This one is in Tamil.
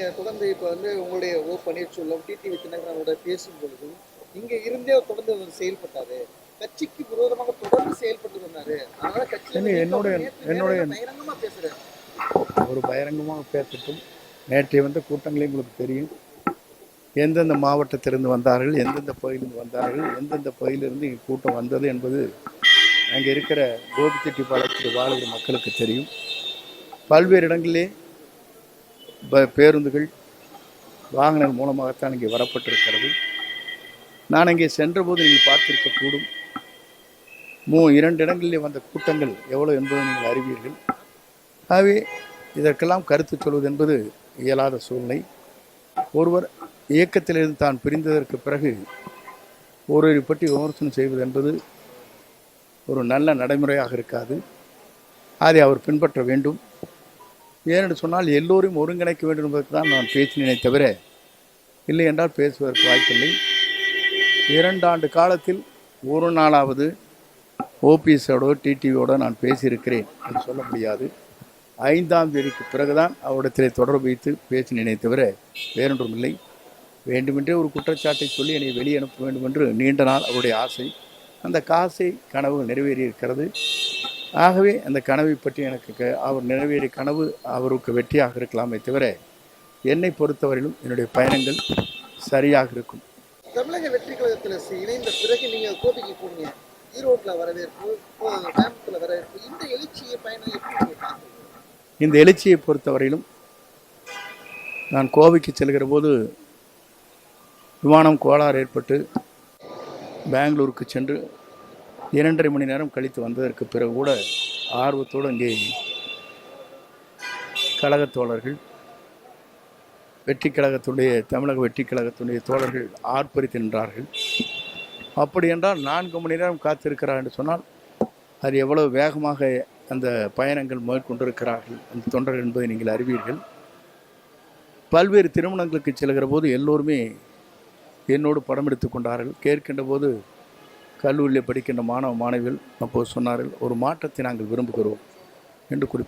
நீங்க தொடர்ந்து இப்ப வந்து உங்களுடைய ஓ பன்னீர்செல்வம் டிடிவி தினகரனோட பேசும் பொழுதும் இங்க இருந்தே தொடர்ந்து அவர் செயல்பட்டாரு. கட்சிக்கு விரோதமாக தொடர்ந்து செயல்பட்டு வந்தாரு. அதனால கட்சியில என்னுடைய- என்னுடைய- நேரா பகிரங்கமா பேசுறாரு. ஒரு பகிரங்கமாக பேசட்டும். நேற்றைய வந்த கூட்டங்களே உங்களுக்கு தெரியும். எந்தெந்த மாவட்டத்திலிருந்து வந்தார்கள் எந்தெந்த பகுதியிலிருந்து வந்தார்கள் எந்தெந்த பகுதியிலிருந்து இங்கே கூட்டம் வந்தது என்பது அங்கே இருக்கிற கோபிச்செட்டிப்பாளையத்தில் வாழ்கிற மக்களுக்கு தெரியும். பல்வேறு இடங்களிலே பேருந்துகள் வாகனங்கள் மூலமாகத்தான் இங்கே வரப்பட்டிருக்கிறது. நான் இங்கே சென்றபோது நீங்கள் பார்த்திருக்கக்கூடும். மூ இரண்டு இடங்களிலே வந்த கூட்டங்கள் எவ்வளவு என்பதை நீங்கள் அறிவீர்கள். ஆகவே இதற்கெல்லாம் கருத்து சொல்வது என்பது இயலாத சூழ்நிலை. ஒருவர் இயக்கத்திலிருந்து தான் பிரிந்ததற்கு பிறகு ஒருவரை பற்றி விமர்சனம் செய்வது என்பது ஒரு நல்ல நடைமுறையாக இருக்காது. அதை அவர் பின்பற்ற வேண்டும். ஏனென்று சொன்னால் எல்லோரையும் ஒருங்கிணைக்க வேண்டும் என்பதற்கு தான் நான் பேசினேனே தவிர இல்லை என்றால் பேசுவதற்கு வாய்ப்பில்லை. இரண்டாண்டு காலத்தில் ஒரு நாளாவது ஓபிஎஸோட டிடிவியோட நான் பேசியிருக்கிறேன் என்று சொல்ல முடியாது. ஐந்தாம் தேதிக்கு பிறகுதான் அவரிடத்திலே தொடர்பு வைத்து பேசினேனே தவிர வேறொன்றும் இல்லை. வேண்டுமென்றே ஒரு குற்றச்சாட்டை சொல்லி என்னை வெளியே அனுப்ப வேண்டும் என்று நீண்ட நாள் அவருடைய ஆசை. அந்த காசை கனவு நிறைவேறி இருக்கிறது ஆகவே அந்த கனவை பற்றி எனக்கு அவர் நிறைவேறிய கனவு அவருக்கு வெற்றியாக இருக்கலாமே தவிர என்னை பொறுத்தவரையிலும் என்னுடைய பயணங்கள் சரியாக இருக்கும். தமிழக வெற்றி கழகத்துல இணைந்த பிறகு நீங்க கோபிக்கு போனீங்க ஈரோட்ல வரவேற்பு கோயம்புத்தூர்ல வரவேற்பு இந்த எழுச்சியை பயணம் எப்படி இந்த எழுச்சியை பொறுத்தவரையிலும் நான் கோவைக்கு செல்கிற போது விமானம் கோளாறு ஏற்பட்டு பெங்களூருக்கு சென்று இரண்டரை மணி நேரம் கழித்து வந்ததற்கு பிறகு கூட ஆர்வத்தோடு இங்கே கழகத் தோழர்கள் வெற்றி கழகத்துடைய தமிழக வெற்றி கழகத்துடைய தோழர்கள் ஆர்ப்பரித்து நின்றார்கள். அப்படி என்றால் நான்கு மணி நேரம் காத்திருக்கிறார் என்று சொன்னால் அது எவ்வளவு வேகமாக அந்த பயணங்கள் மேற்கொண்டிருக்கிறார்கள் அந்த தொண்டர்கள் என்பதை நீங்கள் அறிவீர்கள். பல்வேறு திருமணங்களுக்கு செல்கிற போது எல்லோருமே என்னோடு படம் எடுத்து கொண்டார்கள். கேட்கின்ற போது கல்லூரியில் படிக்கின்ற மாணவ மாணவிகள் அப்போது சொன்னார்கள் ஒரு மாற்றத்தை நாங்கள் விரும்புகிறோம் என்று குறிப்பிட்டார்கள்